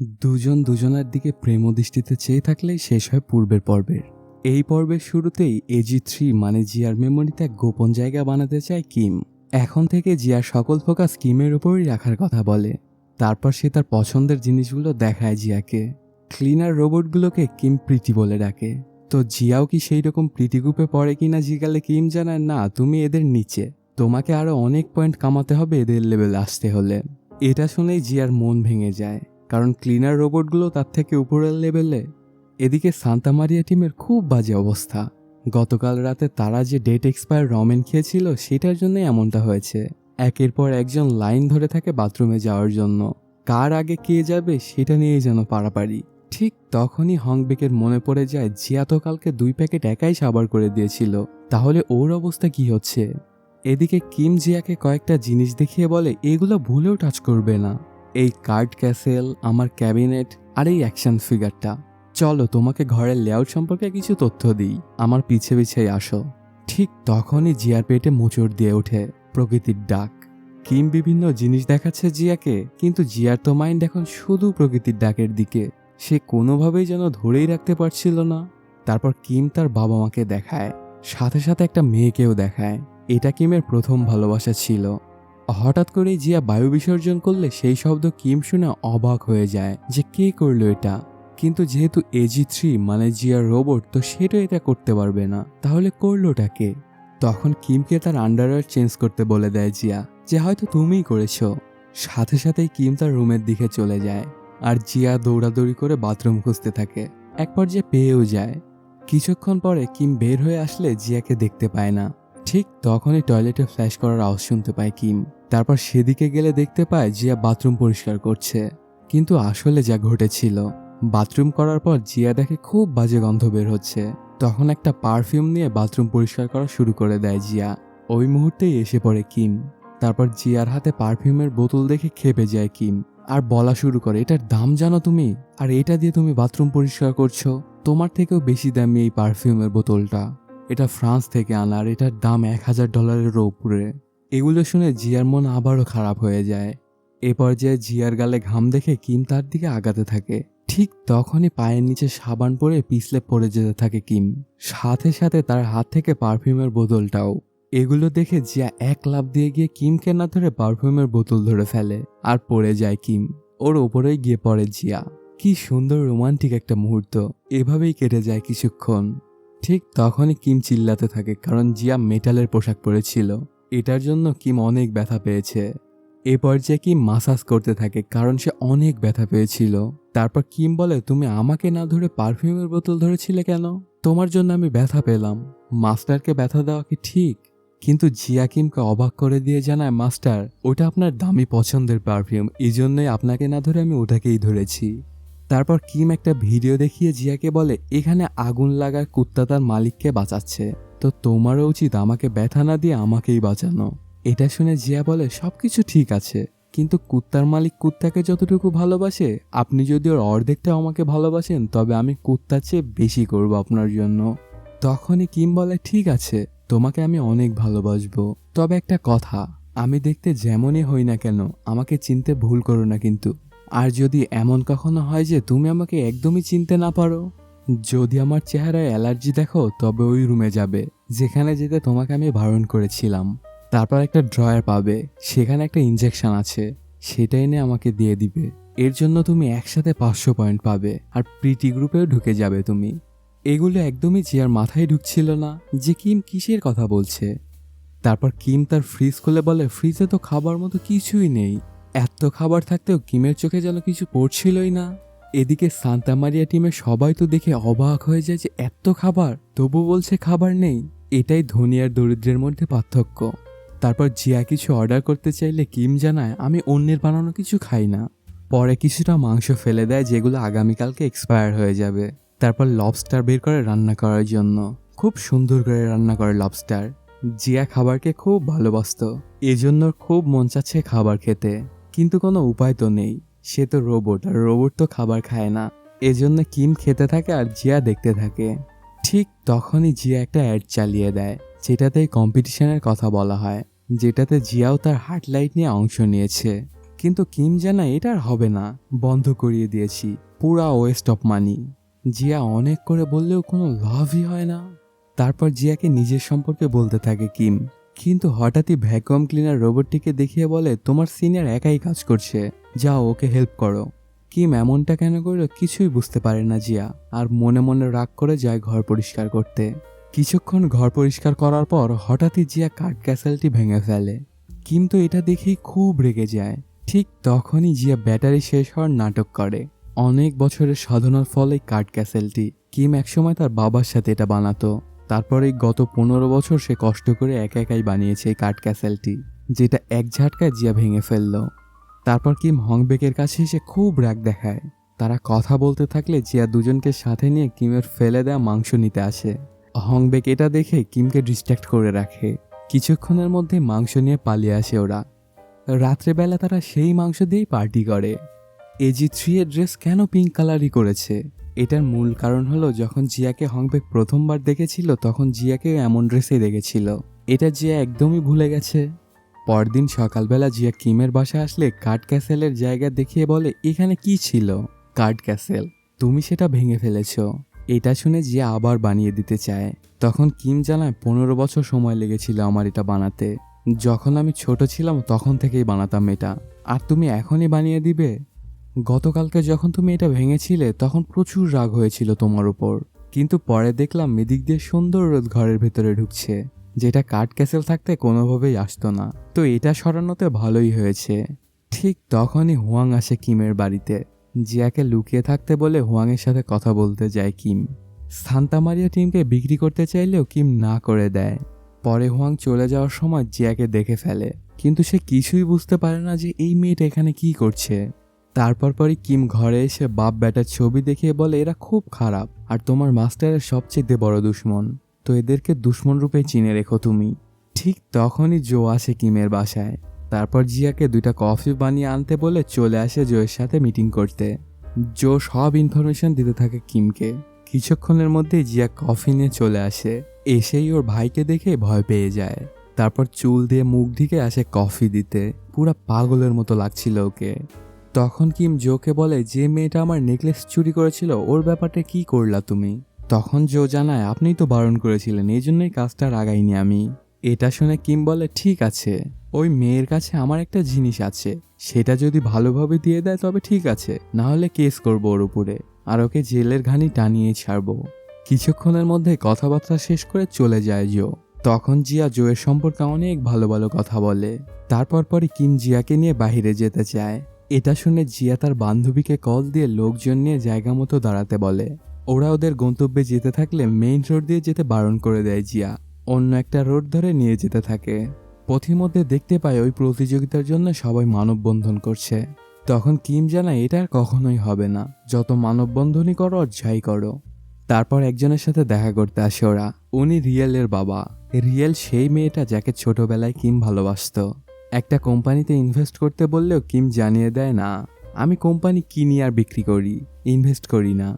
দুজন দুজনের দিকে প্রেম দৃষ্টিতে চেয়ে থাকলেই শেষ হয় পূর্বের পর্বের। এই পর্বের শুরুতেই এজি থ্রি মানে জিয়ার মেমোরিতে এক গোপন জায়গা বানাতে চায় কিম। এখন থেকে জিয়ার সকল ফোকাস কিমের উপরই রাখার কথা বলে। তারপর সে তার পছন্দের জিনিসগুলো দেখায় জিয়াকে। ক্লিনার রোবটগুলোকে কিম প্রীতি বলে ডাকে। তো জিয়াও কি সেই রকম প্রীতি গ্রুপে পড়ে কিনা জিজ্ঞালে কিম জানায়, না, তুমি এদের নিচে। তোমাকে আরও অনেক পয়েন্ট কামাতে হবে এদের লেভেল আসতে হলে। এটা শুনেই জিয়ার মন ভেঙে যায়। কারণ ক্লিনার রোবটগুলো তার থেকে উপরের লেভেলে এদিকে সান্তামারিয়া টিমের খুব বাজে অবস্থা। গতকাল রাতে তারা যে ডেট এক্সপায়ার রমেন খেয়েছিল, সেটার জন্যই এমনটা হয়েছে। একের পর একজন লাইন ধরে থাকে বাথরুমে যাওয়ার জন্য। কার আগে কে যাবে, সেটা নিয়েই যেন পারাপারি। ঠিক তখনই হংবেকের মনে পড়ে যায়, জিয়া তো কালকে দুই প্যাকেট একাই সাবার করে দিয়েছিল। তাহলে ওর অবস্থা কি হচ্ছে? এদিকে কিম জিয়াকে কয়েকটা জিনিস দেখিয়ে বলে, এগুলো ভুলেও টাচ করবে না। এই কার্ড ক্যাসেল, আমার ক্যাবিনেট আর এই অ্যাকশন ফিগারটা। চলো, তোমাকে ঘরের লেআউট সম্পর্কে কিছু তথ্য দিই। আমার পিছে পিছে আসো। ঠিক তখনই জিয়ার পেটে মোচড় দিয়ে ওঠে প্রকৃতির ডাক। কিম বিভিন্ন জিনিস দেখাচ্ছে জিয়াকে, কিন্তু জিয়ার তো মাইন্ড এখন শুধু প্রকৃতির ডাকের দিকে। সে কোনোভাবেই যেন ধরেই রাখতে পারছিল না। তারপর কিম তার বাবা মাকে দেখায়, সাথে সাথে একটা মেয়েকেও দেখায়। এটা কিমের প্রথম ভালোবাসা ছিল। হঠাৎ করেই জিয়া বায়ু বিসর্জন করলে সেই শব্দ কিম শুনে অবাক হয়ে যায় যে কে করল এটা। কিন্তু যেহেতু এজি থ্রি মানে জিয়ার রোবট, তো সেটা এটা করতে পারবে না। তাহলে করলোটা কে? তখন কিমকে তার আন্ডারওয়্যার চেঞ্জ করতে বলে দেয় জিয়া যে হয়তো তুমিই করেছ। সাথে সাথেই কিম তার রুমের দিকে চলে যায় আর জিয়া দৌড়াদৌড়ি করে বাথরুম খুঁজতে থাকে। এক পর্যায়ে পেয়েও যায়। কিছুক্ষণ পরে কিম বের হয়ে আসলে জিয়াকে দেখতে পায় না। ঠিক তখনই টয়লেটে ফ্ল্যাশ করার আওয়াজ শুনতে পায় কিম। তারপর সেদিকে গেলে দেখতে পায় জিয়া বাথরুম পরিষ্কার করছে। কিন্তু আসলে যা ঘটেছিল, বাথরুম করার পর জিয়া দেখে খুব বাজে গন্ধ বের হচ্ছে। তখন একটা পারফিউম নিয়ে বাথরুম পরিষ্কার করা শুরু করে দেয় জিয়া। ওই মুহূর্তেই এসে পড়ে কিম। তারপর জিয়ার হাতে পারফিউমের বোতল দেখে খেপে যায় কিম। আর বলা শুরু করে, এটার দাম জানো তুমি? আর এটা দিয়ে তুমি বাথরুম পরিষ্কার করছ? তোমার থেকেও বেশি দামি এই পারফিউমের বোতলটা। এটা ফ্রান্স থেকে আনা, আর এটার দাম এক হাজার ডলারেরও উপরে। এগুলো শুনে জিয়ার মন আবারও খারাপ হয়ে যায়। এ পর্যায়ে জিয়ার গালে ঘাম দেখে কিম তার দিকে আগাতে থাকে। ঠিক তখনই পায়ের নিচে সাবান পরে পিছলে পড়ে যেতে থাকে কিম। সাথে সাথে তার হাত থেকে পারফিউমের বোতলটাও। এগুলো দেখে জিয়া এক লাফ দিয়ে গিয়ে কিমকে না ধরে পারফিউমের বোতল ধরে ফেলে আর পড়ে যায় কিম। ওর ওপরেই গিয়ে পড়ে জিয়া। কি সুন্দর রোমান্টিক একটা মুহূর্ত। এভাবেই কেটে যায় কিছুক্ষণ। ঠিক তখনই কিম চিল্লাতে থাকে কারণ জিয়া মেটালের পোশাক পরেছিল। এটার জন্য কিম অনেক ব্যথা পেয়েছে। এ পর্যায়ে কিম মাসাজ করতে থাকে কারণ সে অনেক ব্যথা পেয়েছিল। তারপর কিম বলে, তুমি আমাকে না ধরে পারফিউমের বোতল ধরেছিলে কেন? তোমার জন্য আমি ব্যথা পেলাম। মাস্টারকে ব্যথা দেওয়া কি ঠিক? কিন্তু জিয়া কিমকে অবাক করে দিয়ে জানায়, মাস্টার, ওটা আপনার দামি পছন্দের পারফিউম। এই জন্যই আপনাকে না ধরে আমি ওটাকেই ধরেছি। তারপর কিম একটা ভিডিও দেখিয়ে জিয়াকে বলে, এখানে আগুন লাগার কুত্তা তার মালিককে বাঁচাচ্ছে। তো তোমারও উচিত আমাকে ব্যথা না দিয়ে আমাকেই বাঁচানো। এটা শুনে জিয়া বলে, সবকিছু ঠিক আছে। কিন্তু কুত্তার মালিক কুত্তাকে যতটুকু ভালোবাসে, আপনি যদি ওর অর্ধেকটা আমাকে ভালোবাসেন, তবে আমি কুত্তার চেয়ে বেশি করব আপনার জন্য। তখনই কিম বলে, ঠিক আছে, তোমাকে আমি অনেক ভালোবাসবো। তবে একটা কথা, আমি দেখতে যেমনই হই না কেন, আমাকে চিনতে ভুল করো না কিন্তু। আর যদি এমন কখনো হয় যে তুমি আমাকে একদমই চিনতে না পারো? যদি আমার চেহারায় অ্যালার্জি দেখো, তবে ওই রুমে যাবে। যেখানে যেতে তোমাকে আমি বারণ করেছিলাম। তারপর একটা ড্রয়ার পাবে। সেখানে একটা ইঞ্জেকশন আছে। সেটা এনে আমাকে দিয়ে দিবে। এর জন্য তুমি একসাথে পাঁচশো পয়েন্ট পাবে। আর প্রিটি গ্রুপেও ঢুকে যাবে তুমি। এগুলো একদমই জিয়ার মাথায় ঢুকছিল না যে কিম কিসের কথা বলছে। তারপর কিম তার ফ্রিজ খুলে বলে ফ্রিজে তো খাবার মতো কিছুই নেই। এত খাবার থাকতেও কিমের চোখে যেন কিছু পড়ছিলই না। এদিকে সান্তা মারিয়া টিমের সবাই তো দেখে অবাক হয়ে যায় যে এত খাবার, তবু বলছে খাবার নেই। এটাই ধনী আর দরিদ্রের মধ্যে পার্থক্য। তারপর জিয়া কিছু অর্ডার করতে চাইলে কিম জানায়, আমি অন্যের বানানো কিছু খাই না। পরে কিছুটা মাংস ফেলে দেয়, যেগুলো আগামীকালকে এক্সপায়ার হয়ে যাবে। তারপর লবস্টার বের করে রান্না করার জন্য। খুব সুন্দর করে রান্না করে লবস্টার জিয়া খাবারকে খুব ভালোবাসত। এজন্য খুব মন চাচ্ছে খাবার খেতে। কিন্তু কোনো উপায় তো নেই। সে তো রোবট আর রোবট তো খাবার খায় না। এজন্য কিম খেতে থাকে আর জিয়া দেখতে থাকে। ঠিক তখনই জিয়া একটা অ্যাড চালিয়ে দেয়, যেটাতে কম্পিটিশনের কথা বলা হয়, যেটাতে জিয়াও তার হার্টলাইট নিয়ে অংশ নিয়েছে। কিন্তু কিম জানায় এটা আর হবে না। বন্ধ করিয়ে দিয়েছি, পুরা ওয়েস্ট অফ মানি জিয়া অনেক করে বললেও কোনো লাভই হয় না। তারপর জিয়াকে নিজের সম্পর্কে বলতে থাকে কিম। কিন্তু হঠাৎই ভ্যাকুয়াম ক্লিনার রোবটটিকে দেখিয়ে বলে, তোমার সিনিয়র একাই কাজ করছে। যাও, ওকে হেল্প করো। কিম এমনটা কেন করল কিছুই বুঝতে পারে না জিয়া, আর মনে মনে রাগ করে যায় ঘর পরিষ্কার করতে। কিছুক্ষণ ঘর পরিষ্কার করার পর হঠাৎই জিয়া কাঠ ক্যাসেলটি ভেঙে ফেলে। কিন্তু এটা দেখেই খুব রেগে যায়। ঠিক তখনই জিয়া ব্যাটারি শেষ হওয়ার নাটক করে। অনেক বছরের সাধনার ফলে কাঠ ক্যাসেলটি কিম একসময় তার বাবার সাথে এটা বানাতো। তারপরে গত পনেরো বছর সে কষ্ট করে একা একাই বানিয়েছে এই কাঠ ক্যাসেলটি, যেটা এক ঝাটকায় জিয়া ভেঙে ফেলল। তারপর কিম হংবেকের কাছে এসে খুব রাগ দেখায়। তারা কথা বলতে থাকলে জিয়া দুজনকে সাথে নিয়ে কিমের ফেলে দেওয়া মাংস নিতে আসে। হংবেক এটা দেখে কিমকে ডিস্ট্র্যাক্ট করে রাখে। কিছুক্ষণের মধ্যে মাংস নিয়ে পালিয়ে আসে ওরা। রাত্রেবেলা তারা সেই মাংস দিয়েই পার্টি করে। এজি থ্রি এর ড্রেস কেন পিঙ্ক কালারই করেছে? এটার মূল কারণ হলো যখন জিয়াকে হংবেক প্রথমবার দেখেছিল, তখন জিয়াকে এমন ড্রেসেই দেখেছিল। এটা জিয়া একদমই ভুলে গেছে। পরদিন সকালবেলা জিয়া কিমের বাসা আসলে কার্ড ক্যাসেলের জায়গা দেখিয়ে বলে, এখানে কি ছিল? Card castle. তুমি সেটা ভেঙে ফেলেছ। এটা শুনে জিয়া আবার বানিয়ে দিতে চায়। তখন কিম জানায়, পনেরো বছর সময় লেগেছিল আমার এটা বানাতে। যখন আমি ছোট ছিলাম, তখন থেকেই বানাতাম এটা। আর তুমি এখনই বানিয়ে দিবে? গতকালকে যখন তুমি এটা ভেঙেছিলে, তখন প্রচুর রাগ হয়েছিল তোমার উপর। কিন্তু পরে দেখলাম মেদিক দিয়ে সুন্দর রোদ ঘরের ভেতরে ঢুকছে, যেটা কাঠ ক্যাসেল থাকতে কোনোভাবেই আসতো না। তো এটা সরানোতে ভালোই হয়েছে। ঠিক তখনই হুয়াং আসে কিমের বাড়িতে। জিয়াকে লুকিয়ে থাকতে বলে হুয়াংয়ের সাথে কথা বলতে যায় কিম। সান্তামারিয়া টিমকে বিক্রি করতে চাইলেও কিম না করে দেয়। পরে হুয়াং চলে যাওয়ার সময় জিয়াকে দেখে ফেলে। কিন্তু সে কিছুই বুঝতে পারে না যে এই মেয়েটা এখানে কি করছে। তারপর পরই কিম ঘরে এসে বাপ ব্যাটার ছবি দেখিয়ে বলে, এরা খুব খারাপ, আর তোমার মাস্টারের সবচেয়ে বড় দুশ্মন। তো এদেরকে দুশ্মন রূপে চিনে রেখো তুমি। ঠিক তখনই জো আসে কিমের বাসায়। তারপর জিয়াকে দুইটা কফি বানিয়ে আনতে বলে চলে আসে জোয়ের সাথে মিটিং করতে। জো সব ইনফরমেশন দিতে থাকে কিমকে। কিছুক্ষণের মধ্যেই জিয়া কফি নিয়ে চলে আসে। এসেই ওর ভাইকে দেখে ভয় পেয়ে যায়। তারপর চুল দিয়ে মুখ ঢিকে আসে কফি দিতে। পুরা পাগলের মতো লাগছিল ওকে। তখন কিম জোকে বলে, যে মেয়েটা আমার নেকলেস চুরি করেছিল, ওর ব্যাপারটা কি করলা তুমি? তখন জো জানায় আপনিই তো বারণ করেছিলেন, এই জন্যই কাজটা রাগাইনি আমি। এটা শুনে কিম বলে, ঠিক আছে, ওই মেয়ের কাছে আমার একটা জিনিস আছে, সেটা যদি ভালোভাবে দিয়ে দেয় তবে ঠিক আছে না হলে কেস করব ওর উপরে, আর ওকে জেলের ঘানি টানিয়ে ছাড়বো। কিছুক্ষণের মধ্যে কথাবার্তা শেষ করে চলে যায় জো। তখন জিয়া জোয়ের সম্পর্কে অনেক ভালো ভালো কথা বলে। তারপর পরে কিম জিয়াকে নিয়ে বাইরে যেতে চায়। এটা শুনে জিয়া তার বান্ধবীকে কল দিয়ে লোকজন নিয়ে জায়গা মতো দাঁড়াতে বলে। ওরা ওদের গন্তব্যে যেতে থাকলে মেইন রোড দিয়ে যেতে বারণ করে দেয় জিয়া। অন্য একটা রোড ধরে নিয়ে যেতে থাকে। পথিমধ্যে দেখতে পায় ওই প্রতিযোগিতার জন্য সবাই মানববন্ধন করছে। তখন কিম জানায়, এটা আর কখনোই হবে না। যত মানববন্ধনই করো আর যাই করো। তারপর একজনের সাথে দেখা করতে আসে ওরা। উনি রিয়েলের বাবা। রিয়েল সেই মেয়েটা যাকে ছোটবেলায় কিম ভালোবাসতো। একটা কোম্পানিতে ইনভেস্ট করতে বললেও কিম জানিয়ে দেয় না, আমি কোম্পানি কিনি আর বিক্রি করি ইনভেস্ট করি না।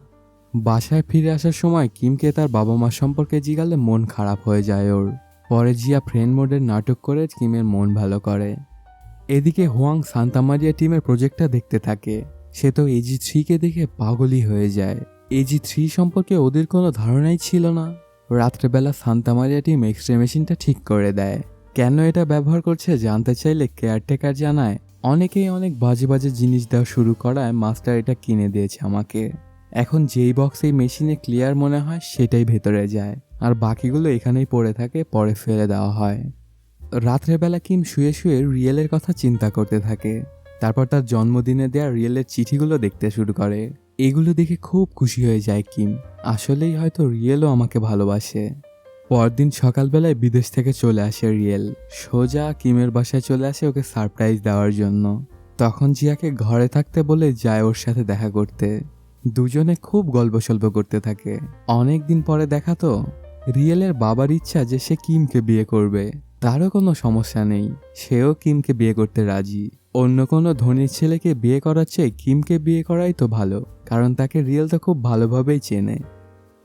বাসায় ফিরে আসার সময় কিমকে তার বাবা মা সম্পর্কে জিগালে মন খারাপ হয়ে যায় ওর। পরে জিয়া ফ্রেন্ড মোডের নাটক করে কিমের মন ভালো করে। এদিকে হোয়াং সান্তামারিয়া টিমের প্রজেক্টটা দেখতে থাকে। সে তো এজি থ্রিকে দেখে পাগলই হয়ে যায়। এজি থ্রি সম্পর্কে ওদের কোনো ধারণাই ছিল না। রাত্রেবেলা সান্তামারিয়া টিম এক্সরে মেশিনটা ঠিক করে দেয়। কেন এটা ব্যবহার করছে জানতে চাইলে কেয়ারটেকার জানায়, অনেকেই অনেক বাজে বাজে জিনিস দেওয়া শুরু করায় মাস্টার এটা কিনে দিয়েছে আমাকে। এখন যেই বক্স এই মেশিনে ক্লিয়ার মনে হয় সেটাই ভেতরে যায়। আর বাকিগুলো এখানেই পড়ে থাকে, পরে ফেলে দেওয়া হয়। রাত্রেবেলা কিম শুয়ে শুয়ে রিয়েলের কথা চিন্তা করতে থাকে। তারপর তার জন্মদিনে দেওয়া রিয়েলের চিঠিগুলো দেখতে শুরু করে। এগুলো দেখে খুব খুশি হয়ে যায় কিম। আসলেই হয়তো রিয়েলও আমাকে ভালোবাসে। পরদিন সকালবেলায় বিদেশ থেকে চলে আসে রিয়েল। সোজা কিমের বাসায় চলে আসে ওকে সারপ্রাইজ দেওয়ার জন্য। তখন জিয়াকে ঘরে থাকতে বলে যায় ওর সাথে দেখা করতে। দুজনে খুব গল্প সল্প করতে থাকে। অনেক দিন পরে দেখা তো, রিয়েলের বাবার ইচ্ছা যে সে কিমকে বিয়ে করবে। তারও কোনো সমস্যা নেই। সেও কিমকে বিয়ে করতে রাজি। অন্য কোনো ধনীর ছেলেকে বিয়ে করার চেয়ে কিমকে বিয়ে করাই তো ভালো, কারণ তাকে রিয়েল তো খুব ভালোভাবেই চেনে।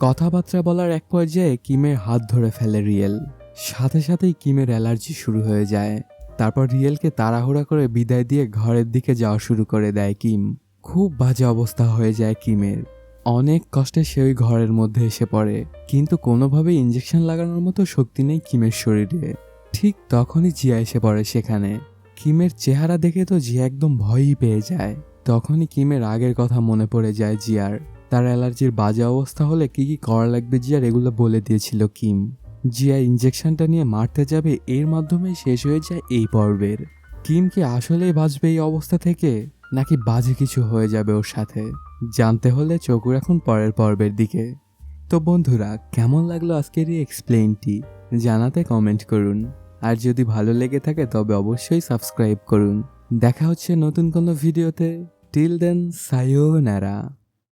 কথাবার্তা বলার এক পর্যায়ে কিমের হাত ধরে ফেলে রিয়েল। সাথে সাথেই কিমের অ্যালার্জি শুরু হয়ে যায়। তারপর রিয়েলকে তাড়াহুড়া করে বিদায় দিয়ে ঘরের দিকে যাওয়া শুরু করে দেয় কিম। খুব বাজে অবস্থা হয়ে যায় কিমের। অনেক কষ্টে সে ওই ঘরের মধ্যে এসে পড়ে। কিন্তু কোনোভাবে ইঞ্জেকশন লাগানোর মতো শক্তি নেই কিমের শরীরে। ঠিক তখনই জিয়া এসে পড়ে সেখানে। কিমের চেহারা দেখে তো জিয়া একদম ভয়ই পেয়ে যায়। তখনই কিমের আগের কথা মনে পড়ে যায় জিয়ার। তার অ্যালার্জির বাজে অবস্থা হলে কি কি করা লাগবে জিয়ার এগুলো বলে দিয়েছিল কিম। জিয়া ইঞ্জেকশনটা নিয়ে মারতে যাবে, এর মাধ্যমে শেষ হয়ে যায় এই পর্বের। কিম কি আসলেই বাঁচবে এই অবস্থা থেকে, নাকি বাজে কিছু হয়ে যাবে ওর সাথে? জানতে হলে চোখ রাখুন পরের পর্বের দিকে। তো বন্ধুরা, কেমন লাগল আজকের এই এক্সপ্লেইনটি জানাতে কমেন্ট করুন। আর যদি ভালো লেগে থাকে, তবে অবশ্যই সাবস্ক্রাইব করুন। দেখা হচ্ছে নতুন কোনো ভিডিওতে টিল দেন সায়োনারা